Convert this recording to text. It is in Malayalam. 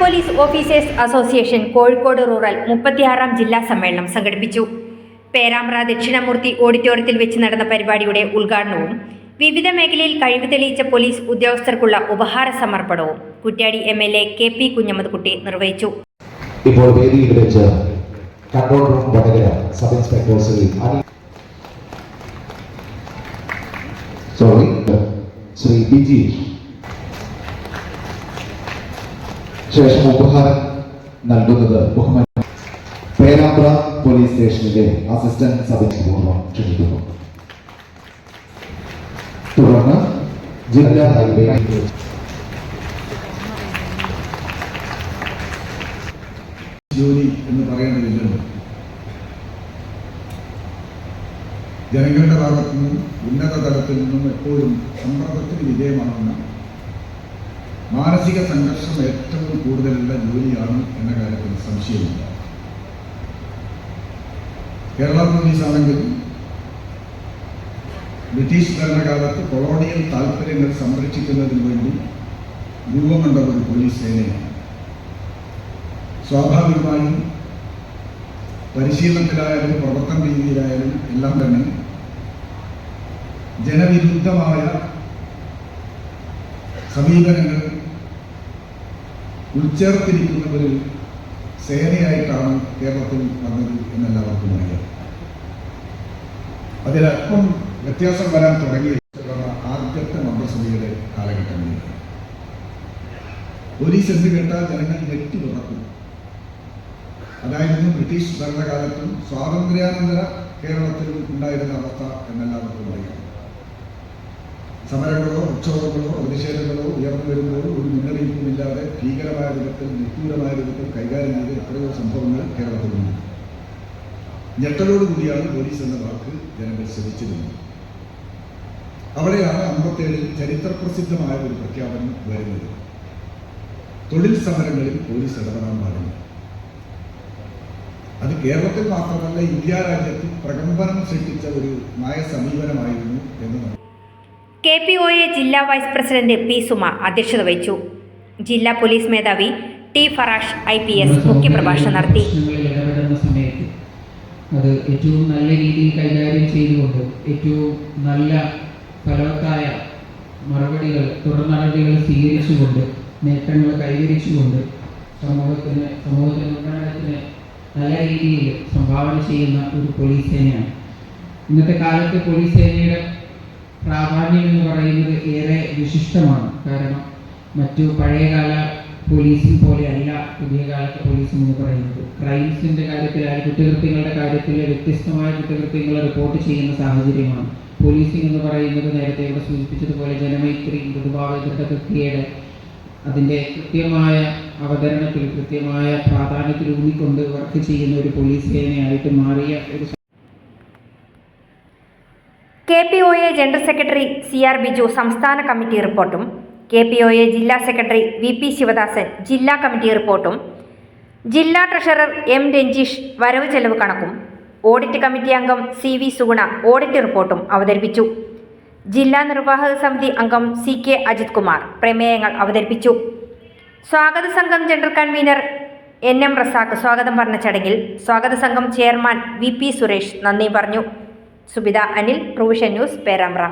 Police officers association Kozhikode rural മുപ്പത്തിയാറാം ജില്ലാ സമ്മേളനം സംഘടിപ്പിച്ചു. പേരാമ്പ്ര ദക്ഷിണമൂർത്തി ഓഡിറ്റോറിയത്തിൽ വെച്ച് നടന്ന പരിപാടിയുടെ ഉദ്ഘാടനവും വിവിധ മേഖലയിൽ കഴിവ് തെളിയിച്ച പോലീസ് ഉദ്യോഗസ്ഥർക്കുള്ള ഉപഹാര സമർപ്പണവും Kuttiadi M L A K P Kunhammedkutty നിർവഹിച്ചു. ഇപ്പോൾ വേദിയിൽ വെച്ച് control room Vadakara sub inspector Sri Sri Biji. ശേഷം ഉപഹാരം നൽകുന്നത് ബഹുമാന പേരാമ്പ്ര പോലീസ് സ്റ്റേഷനിലെ അസിസ്റ്റന്റ് സബ് ഇൻസ്പെക്ടർ ക്ഷണിക്കുന്നു. തുടർന്ന് ജില്ലാ ഹൈവേ ജോലി എന്ന് പറയേണ്ടതില്ലല്ലോ ജനങ്ങളുടെ ഭാഗത്തു നിന്നും ഉന്നത തലത്തിൽ നിന്നും എപ്പോഴും സമ്മർദ്ദത്തിന് വിധേയമാകുന്ന മാനസിക സംഘർഷം ഏറ്റവും കൂടുതലുള്ള ജോലിയാണ് എന്ന കാര്യത്തിൽ സംശയമില്ല. കേരള പോലീസ് ആണെങ്കിൽ ബ്രിട്ടീഷ് ഭരണകാലത്ത് കൊളോണിയൽ താല്പര്യങ്ങൾ സംരക്ഷിക്കുന്നതിന് വേണ്ടി രൂപം ഒരു പോലീസ് സേനയാണ്. സ്വാഭാവികമായും പരിശീലനത്തിലായാലും പ്രവർത്തന രീതിയിലായാലും എല്ലാം തന്നെ ജനവിരുദ്ധമായ സമീപനങ്ങൾ ഉൾച്ചേർത്തിരിക്കുന്ന ഒരു സേനയായിട്ടാണ് കേരളത്തിൽ വന്നത് എന്നെല്ലാവർക്കും അറിയാം. അതിലല്പം വ്യത്യാസം വരാൻ തുടങ്ങിയ ആദ്യത്തെ മന്ത്രിസഭയുടെ കാലഘട്ടങ്ങളിൽ പോലീസ് എന്ന് കേട്ടാൽ ജനങ്ങൾ ഞെട്ടി തുറക്കും അതായിരുന്നു ബ്രിട്ടീഷ് ഭരണകാലത്തും സ്വാതന്ത്ര്യാനന്തര കേരളത്തിൽ ഉണ്ടായിരുന്ന അവസ്ഥ എന്നെല്ലാവർക്കും അറിയാം. സമരങ്ങളോ ഉത്സവങ്ങളോ പ്രതിഷേധങ്ങളോ ഉയർന്നു വരുമ്പോൾ ഒരു മുന്നറിയിപ്പുമില്ലാതെ ഭീകരമായ വിധത്തിൽ നിഷ്ഠൂരമായ വിധത്തിൽ കൈകാര്യം ചെയ്ത് എത്രയോ സംഭവങ്ങൾ കേരളത്തിലുണ്ട്. ഞെട്ടലോടുകൂടിയാണ് പോലീസ് എന്ന വാക്ക് ജനങ്ങൾ ശ്രമിച്ചിരുന്നത് അവിടെയാണ് അമ്പത്തേഴിൽ ചരിത്രപ്രസിദ്ധമായ ഒരു പ്രഖ്യാപനം വരുന്നത്. തൊഴിൽ സമരങ്ങളിൽ പോലീസ് ഇടപെടാൻ പാടില്ല. അത് കേരളത്തിൽ മാത്രമല്ല ഇന്ത്യ രാജ്യത്ത് പ്രകമ്പനം സൃഷ്ടിച്ച ഒരു നയ സമീപനമായിരുന്നു എന്ന് നമുക്ക് കെ പി ഒ എ ജില്ലാ വൈസ് പ്രസിഡന്റ് പി സുമ അധ്യക്ഷത വഹിച്ചു. ജില്ലാ പോലീസ് മേധാവി T Farash I P S മുഖ്യപ്രഭാഷണം നടത്തി. അത് ഏറ്റവും നല്ല രീതിയിൽ കൈകാര്യം ചെയ്തുകൊണ്ട് ഏറ്റവും നല്ല ഫലവത്തായ മറുപടികൾ തുടർ നടപടികൾ സ്വീകരിച്ചുകൊണ്ട് നേട്ടങ്ങൾ കൈവരിച്ചുകൊണ്ട് സമൂഹത്തിന് സമൂഹത്തിന് ഉന്നമനത്തിന് നല്ല രീതിയിൽ സംഭാവന ചെയ്യുന്ന ഒരു പോലീസ് സേനയാണ്. ഇന്നത്തെ കാലത്ത് പോലീസ് സേനയുടെ പ്രാധാന്യം എന്ന് പറയുന്നത് ഏറെ വിശിഷ്ടമാണ്. കാരണം മറ്റു പഴയകാല പോലീസിംഗ് പോലെയല്ല പുതിയ കാലത്തെ പോലീസിംഗ് എന്ന് പറയുന്നത്. ക്രൈംസിന്റെ കാര്യത്തിലായാലും കുറ്റകൃത്യങ്ങളുടെ കാര്യത്തിൽ വ്യത്യസ്തമായ കുറ്റകൃത്യങ്ങൾ റിപ്പോർട്ട് ചെയ്യുന്ന സാഹചര്യമാണ്. പോലീസിംഗ് എന്ന് പറയുന്നത് നേരത്തെ ഇവിടെ സൂചിപ്പിച്ചതുപോലെ ജനമൈത്രി മൃദുഭാവ കൃത്യയുടെ അതിന്റെ കൃത്യമായ അവതരണത്തിൽ കൃത്യമായ പ്രാധാന്യത്തിൽ ഊന്നിക്കൊണ്ട് വർക്ക് ചെയ്യുന്ന ഒരു പോലീസ് സേനയായിട്ട് മാറിയ ഒരു K P O A general secretary C R Biju സംസ്ഥാന കമ്മിറ്റി റിപ്പോർട്ടും കെ പി ഒ എ ജില്ലാ സെക്രട്ടറി വി പി ശിവദാസൻ ജില്ലാ കമ്മിറ്റി റിപ്പോർട്ടും ജില്ലാ ട്രഷറർ എം രഞ്ജീഷ് വരവ് ചെലവ് കണക്കും ഓഡിറ്റ് കമ്മിറ്റി അംഗം സി വി സുഗുണ ഓഡിറ്റ് റിപ്പോർട്ടും അവതരിപ്പിച്ചു. ജില്ലാ നിർവാഹക സമിതി അംഗം സി കെ അജിത് കുമാർ പ്രമേയങ്ങൾ അവതരിപ്പിച്ചു. സ്വാഗത സംഘം general convener N M Razak സ്വാഗതം പറഞ്ഞ ചടങ്ങിൽ സ്വാഗത സംഘം ചെയർമാൻ വി പി സുരേഷ് നന്ദി പറഞ്ഞു. Subitha Anil provision news Perambra.